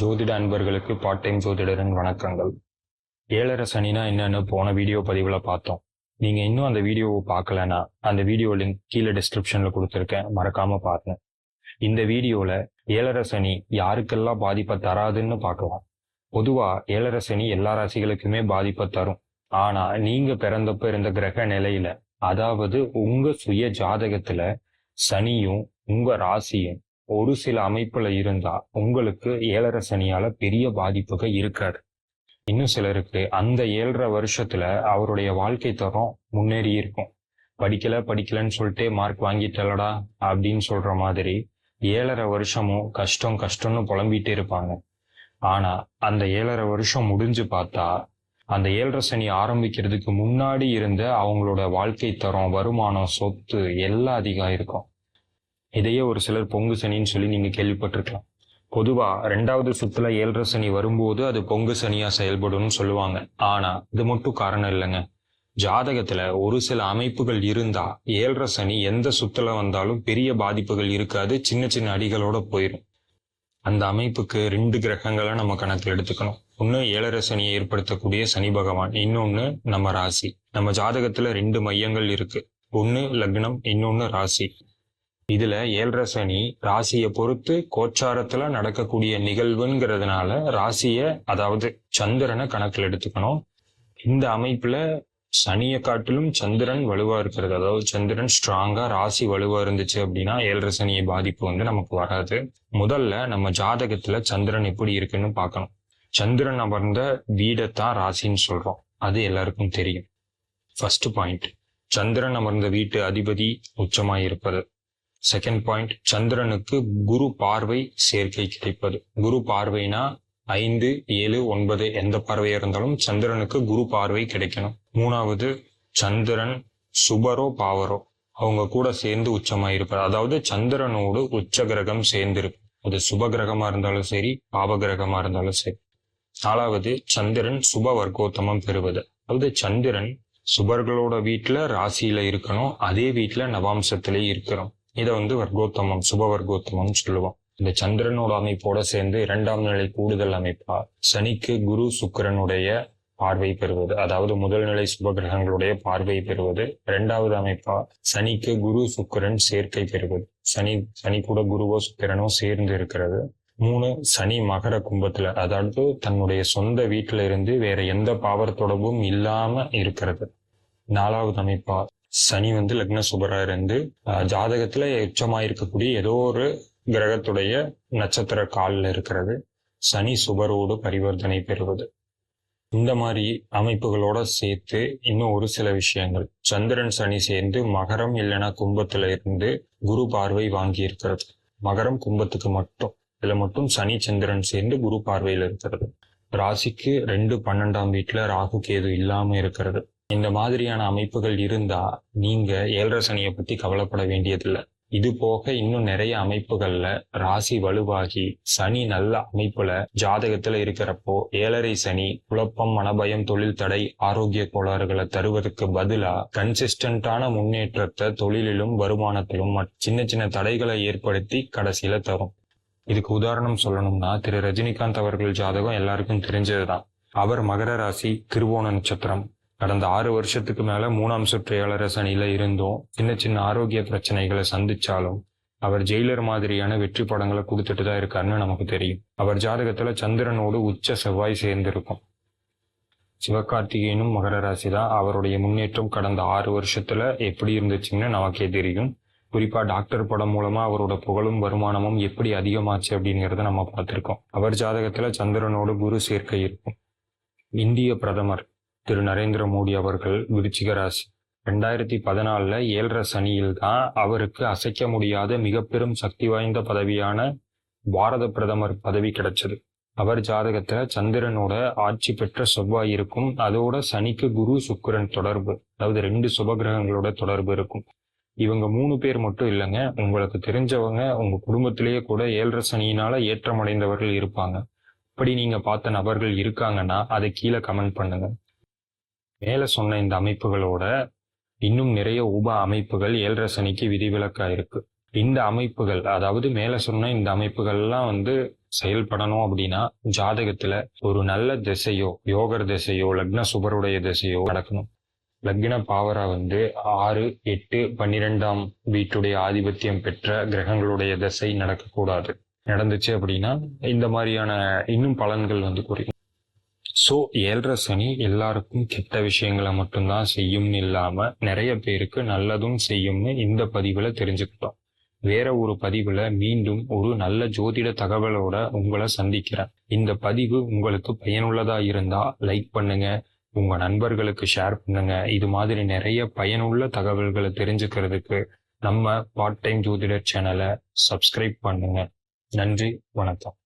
ஜோதிட அன்பர்களுக்கு part time ஜோதிடரின் வணக்கங்கள். ஏழரை சனினா என்னன்னு போன வீடியோ பதிவில் பார்த்தோம். நீங்க இன்னும் அந்த வீடியோவை பார்க்கலனா அந்த வீடியோ லிங்க் கீழே டிஸ்கிரிப்ஷனில் கொடுத்துருக்கேன். மறக்காம பாருங்க. இந்த வீடியோல ஏழரை சனி யாருக்கெல்லாம் பாதிப்பை தராதுன்னு பார்க்கலாம். பொதுவா ஏழரை சனி எல்லா ராசிகளுக்குமே பாதிப்பை தரும். ஆனா நீங்க பிறந்தப்ப இருந்த கிரக நிலையில அதாவது உங்க சுய ஜாதகத்துல சனியும் உங்க ராசியும் ஒரு சில அமைப்புல இருந்தா உங்களுக்கு ஏழரை சனியால பெரிய பாதிப்புகள் இருக்காது. இன்னும் சிலருக்கு அந்த ஏழரை வருஷத்துல அவருடைய வாழ்க்கை தரம் முன்னேறி இருக்கும். படிக்கல படிக்கலன்னு சொல்லிட்டு மார்க் வாங்கிட்டலடா அப்படின்னு சொல்ற மாதிரி ஏழரை வருஷமும் கஷ்டம் கஷ்டம்னு புலம்பிட்டு இருப்பாங்க. ஆனா அந்த ஏழரை வருஷம் முடிஞ்சு பார்த்தா அந்த ஏழரை சனி ஆரம்பிக்கிறதுக்கு முன்னாடி இருந்த அவங்களோட வாழ்க்கை தரம் வருமானம் சொத்து எல்லாம் அதிகம் இருக்கும் இதையே ஒரு சிலர் பொங்கு சனின்னு சொல்லி நீங்கள் கேள்விப்பட்டிருக்கலாம். பொதுவாக ரெண்டாவது சுற்றுல ஏழரை சனி வரும்போது அது பொங்கு சனியாக செயல்படும்னு சொல்லுவாங்க. ஆனால் இது மட்டும் காரணம் இல்லைங்க. ஜாதகத்தில் ஒரு சில அமைப்புகள் இருந்தால் ஏழரை சனி எந்த சுற்றுல வந்தாலும் பெரிய பாதிப்புகள் இருக்காது சின்ன சின்ன அடிகளோட போயிடும் அந்த அமைப்புக்கு ரெண்டு கிரகங்களை நம்ம கணக்கில் எடுத்துக்கணும். ஒன்று ஏழரை சனியை ஏற்படுத்தக்கூடிய சனி பகவான் இன்னொன்று நம்ம ராசி. நம்ம ஜாதகத்தில் ரெண்டு மையங்கள் இருக்குது ஒன்று லக்னம் இன்னொன்று ராசி. இதுல ஏழரை சனி ராசியை பொறுத்து கோச்சாரத்துல நடக்கக்கூடிய நிகழ்வுங்கிறதுனால ராசிய அதாவது சந்திரனை கணக்கில் எடுத்துக்கணும். இந்த அமைப்புல சனியை காட்டிலும் சந்திரன் வலுவா இருக்கிறது. அதாவது சந்திரன் ஸ்ட்ராங்கா ராசி வலுவா இருந்துச்சு அப்படின்னா ஏழரை சனியை பாதிப்பு வந்து நமக்கு வராது. முதல்ல நம்ம ஜாதகத்துல சந்திரன் எப்படி இருக்குன்னு பார்க்கணும். சந்திரன் அமர்ந்த வீடைத்தான் ராசின்னு சொல்றோம். அது எல்லாருக்கும் தெரியும். ஃபர்ஸ்ட் பாயிண்ட் சந்திரன் அமர்ந்த வீட்டு அதிபதி உச்சமாய் இருப்பது செகண்ட் பாயிண்ட் சந்திரனுக்கு குரு பார்வை சேர்க்கை கிடைப்பது. குரு பார்வைனா ஐந்து ஏழு ஒன்பது எந்த பார்வையா இருந்தாலும் சந்திரனுக்கு குரு பார்வை கிடைக்கணும். மூணாவது சந்திரன் சுபரோ பாவரோ. அவங்க கூட சேர்ந்து உச்சமாக இருப்பார். அதாவது சந்திரனோடு உச்ச கிரகம் சேர்ந்து அது சுப கிரகமா இருந்தாலும் சரி பாப கிரகமா இருந்தாலும் சரி. நாலாவது சந்திரன் சுப வர்க்கோத்தமம் பெறுவது. அதாவது சந்திரன் சுபர்களோட வீட்டுல ராசியில இருக்கணும் அதே வீட்டுல நவாம்சத்திலே இருக்கிறோம். இதை வந்து வர்க்கோத்தமம் சுப வர்க்கோத்தமம் சொல்லுவோம். இந்த சந்திரனோட அமைப்போட சேர்ந்து இரண்டாம் நிலை கூடுதல் அமைப்பா சனிக்கு குரு சுக்கிரனுடைய பார்வை பெறுவது அதாவது முதல் நிலை சுப கிரகங்களுடைய பார்வை பெறுவது இரண்டாவது அமைப்பா சனிக்கு குரு சுக்கிரன் சேர்க்கை பெறுவது. சனி சனி கூட குருவோ சுக்கிரனோ சேர்ந்து இருக்கிறது. மூணு சனி மகர கும்பத்துல அதாவது தன்னுடைய சொந்த வீட்டுல இருந்து வேற எந்த பாவர் தொடர்பும் இல்லாம இருக்கிறது. நாலாவது அமைப்பா சனி வந்து லக்ன சுபரா இருந்து அஹ், ஜாதகத்துல உச்சமா இருக்கக்கூடிய ஏதோ ஒரு கிரகத்துடைய நட்சத்திர காலில் இருக்கிறது. சனி சுபரோடு பரிவர்த்தனை பெறுவது. இந்த மாதிரி அமைப்புகளோட சேர்த்து இன்னும் ஒரு சில விஷயங்கள். சந்திரன் சனி சேர்ந்து மகரம் இல்லைன்னா கும்பத்துல இருந்து குரு பார்வை வாங்கி இருக்கிறது மகரம் கும்பத்துக்கு மட்டும். இதுல மட்டும் சனி சந்திரன் சேர்ந்து குரு பார்வையில இருக்கிறது. ராசிக்கு ரெண்டு பன்னெண்டாம் வீட்டுல ராகு கேது இல்லாம இருக்கிறது. இந்த மாதிரியான அமைப்புகள் இருந்தா நீங்க ஏழரை சனியை பத்தி கவலைப்பட வேண்டியதில்லை. இது போக இன்னும் நிறைய அமைப்புகள்ல ராசி வலுவாகி சனி நல்ல அமைப்புல ஜாதகத்துல இருக்கிறப்போ ஏழரை சனி குழப்பம் மனபயம் தொழில் தடை ஆரோக்கிய கோளாறுகளை தருவதற்கு பதிலா கன்சிஸ்டன்டான முன்னேற்றத்தை தொழிலிலும் வருமானத்திலும் மற்ற சின்ன சின்ன தடைகளை ஏற்படுத்தி கடைசியில தரும். இதுக்கு உதாரணம் சொல்லணும்னா திரு ரஜினிகாந்த் அவர்கள் ஜாதகம் எல்லாருக்கும் தெரிஞ்சதுதான். அவர் மகர ராசி திருவோண நட்சத்திரம். கடந்த ஆறு வருஷத்துக்கு மேல மூணாம் சுற்று ஏழரசு அணியில இருந்தும். சின்ன சின்ன ஆரோக்கிய பிரச்சனைகளை சந்திச்சாலும் அவர் ஜெயிலர் மாதிரியான வெற்றி படங்களை கொடுத்துட்டு தான் இருக்காருன்னு நமக்கு தெரியும். அவர் ஜாதகத்துல சந்திரனோடு உச்ச செவ்வாய் சேர்ந்திருக்கும். சிவகார்த்திகேயனும் மகர ராசி தான். அவருடைய முன்னேற்றம் கடந்த ஆறு வருஷத்துல எப்படி இருந்துச்சுன்னு நமக்கே தெரியும். குறிப்பா டாக்டர் படம் மூலமா அவரோட புகழும் வருமானமும் எப்படி அதிகமாச்சு அப்படிங்கிறத நம்ம பார்த்திருக்கோம். அவர் ஜாதகத்துல சந்திரனோடு குரு சேர்க்கை இருக்கும். இந்திய பிரதமர் திரு நரேந்திர மோடி அவர்கள் விருச்சிக ராசி. ரெண்டாயிரத்தி பதினாலில் ஏழரை சனியில் தான் அவருக்கு அசைக்க முடியாத மிக பெரும் சக்தி வாய்ந்த பதவியான பாரத பிரதமர் பதவி கிடைச்சது. அவர் ஜாதகத்துல சந்திரனோட ஆட்சி பெற்ற செவ்வாய் இருக்கும். அதோட சனிக்கு குரு சுக்கிரன் தொடர்பு. அதாவது ரெண்டு சுபகிரகங்களோட தொடர்பு இருக்கும். இவங்க மூணு பேர் மட்டும் இல்லைங்க. உங்களுக்கு தெரிஞ்சவங்க உங்க குடும்பத்திலேயே கூட ஏழரை சனியினால ஏற்றமடைந்தவர்கள் இருப்பாங்க. அப்படி நீங்க பார்த்த நபர்கள் இருக்காங்கன்னா அதை கீழே கமெண்ட் பண்ணுங்க. மேலே சொன்ன இந்த அமைப்புகளோட இன்னும் நிறைய உப அமைப்புகள் ஏழரை சனிக்கு விதிவிலக்காக இருக்கு. இந்த அமைப்புகள் அதாவது மேலே சொன்ன இந்த அமைப்புகள்லாம் வந்து செயல்படணும் அப்படின்னா ஜாதகத்துல ஒரு நல்ல திசையோ யோகர் திசையோ லக்ன சுபருடைய திசையோ நடக்கணும். லக்ன பாவரா வந்து ஆறு எட்டு பன்னிரெண்டாம் வீட்டுடைய ஆதிபத்தியம் பெற்ற கிரகங்களுடைய திசை நடக்கக்கூடாது. நடந்துச்சு அப்படின்னா இந்த மாதிரியான இன்னும் பலன்கள் வந்து குறையும். ஸோ ஏழரை சனி எல்லாருக்கும் கெட்ட விஷயங்களை மட்டும்தான் செய்யும்னு இல்லாமல் நிறைய பேருக்கு நல்லதும் செய்யும்னு இந்த பதிவில் தெரிஞ்சுக்கிட்டோம். வேற ஒரு பதிவில் மீண்டும் ஒரு நல்ல ஜோதிட தகவலோட உங்களை சந்திக்கிறேன். இந்த பதிவு உங்களுக்கு பயனுள்ளதா இருந்தா லைக் பண்ணுங்க உங்க நண்பர்களுக்கு ஷேர் பண்ணுங்க. இது மாதிரி நிறைய பயனுள்ள தகவல்களை தெரிஞ்சுக்கிறதுக்கு நம்ம பார்ட் டைம் ஜோதிடர் சேனலை சப்ஸ்கிரைப் பண்ணுங்க. நன்றி வணக்கம்.